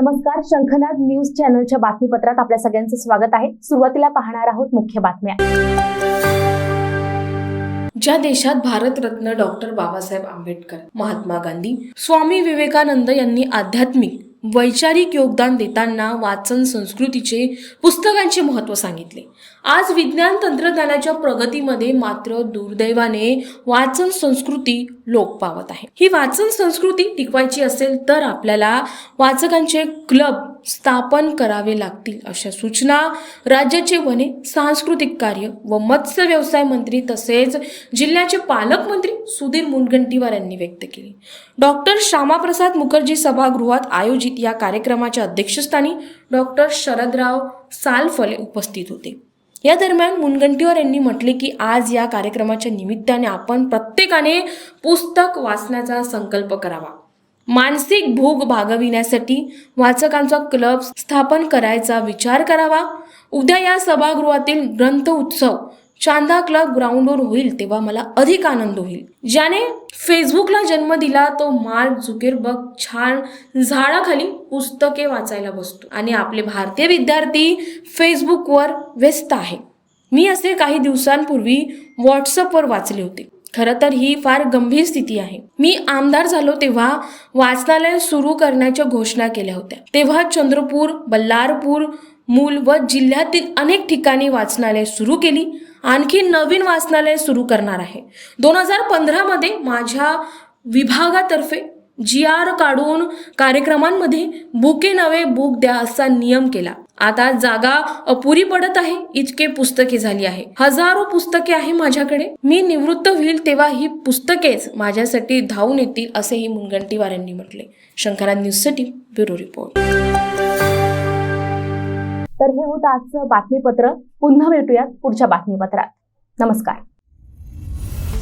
नमस्कार शंखनाद न्यूज चॅनलच्या बातमीपत्रात आपल्या सगळ्यांचं स्वागत आहे. सुरुवातीला पाहणार आहोत मुख्य बातम्या. ज्या देशात भारतरत्न डॉक्टर बाबासाहेब आंबेडकर महात्मा गांधी स्वामी विवेकानंद यांनी आध्यात्मिक वैचारिक योगदान देताना वाचन संस्कृतीचे पुस्तकांचे महत्त्व सांगितले. आज विज्ञान तंत्रज्ञानाच्या प्रगतीमध्ये मात्र दुर्दैवाने वाचन संस्कृती लोप पावत आहे. ही वाचन संस्कृती टिकवायची असेल तर आपल्याला वाचकांचे क्लब स्थापन करावे लागतील अशा सूचना राज्याचे वने सांस्कृतिक कार्य व मत्स्य व्यवसाय मंत्री तसेच जिल्ह्याचे पालकमंत्री सुधीर मुनगंटीवार यांनी व्यक्त केली. डॉक्टर श्यामाप्रसाद मुखर्जी सभागृहात आयोजित या कार्यक्रमाच्या अध्यक्षस्थानी डॉक्टर शरदराव सालफले उपस्थित होते. या दरम्यान मुनगंटीवार यांनी म्हटले की आज या कार्यक्रमाच्या निमित्ताने आपण प्रत्येकाने पुस्तक वाचण्याचा संकल्प करावा. मानसिक भूक भागविण्यासाठी वाचकांचा क्लब स्थापन करायचा विचार करावा. उद्या या सभागृहातील ग्रंथ उत्सव चांदा क्लब ग्राउंडवर होईल तेव्हा मला अधिक आनंद होईल. ज्याने फेसबुकला जन्म दिला तो मार्क झुकेरबर्ग छान झाडाखाली पुस्तके वाचायला बसतो आणि आपले भारतीय विद्यार्थी फेसबुकवर व्यस्त आहे. मी असे काही दिवसांपूर्वी व्हॉट्सअपवर वाचले होते. खरं तर ही फार गंभीर स्थिती आहे. मी आमदार झालो तेव्हा वाचनालय सुरू करण्याच्या घोषणा केल्या होत्या. तेव्हा चंद्रपूर बल्लारपूर मूल व जिल्ह्यातील अनेक ठिकाणी वाचनालय सुरू केली. आणखी नवीन वाचनालय सुरू करणार आहे. दोन हजार पंधरामध्ये माझ्या विभागातर्फे जी आर काढून कार्यक्रमांमध्ये बुके नवे बुक द्या असा नियम केला. आता जागा अपुरी पडत आहे इतके पुस्तके झाली आहे. हजारो पुस्तके आहे माझ्याकडे. मी निवृत्त होईल तेव्हा ही पुस्तकेच माझ्यासाठी धावून येतील असेही मुनगंटीवार यांनी म्हटले. शंकरा न्यूजसाठी ब्युरो रिपोर्ट. तर हे होतं आजचं बातमीपत्र. पुन्हा भेटूयात पुढच्या बातमीपत्रात. नमस्कार.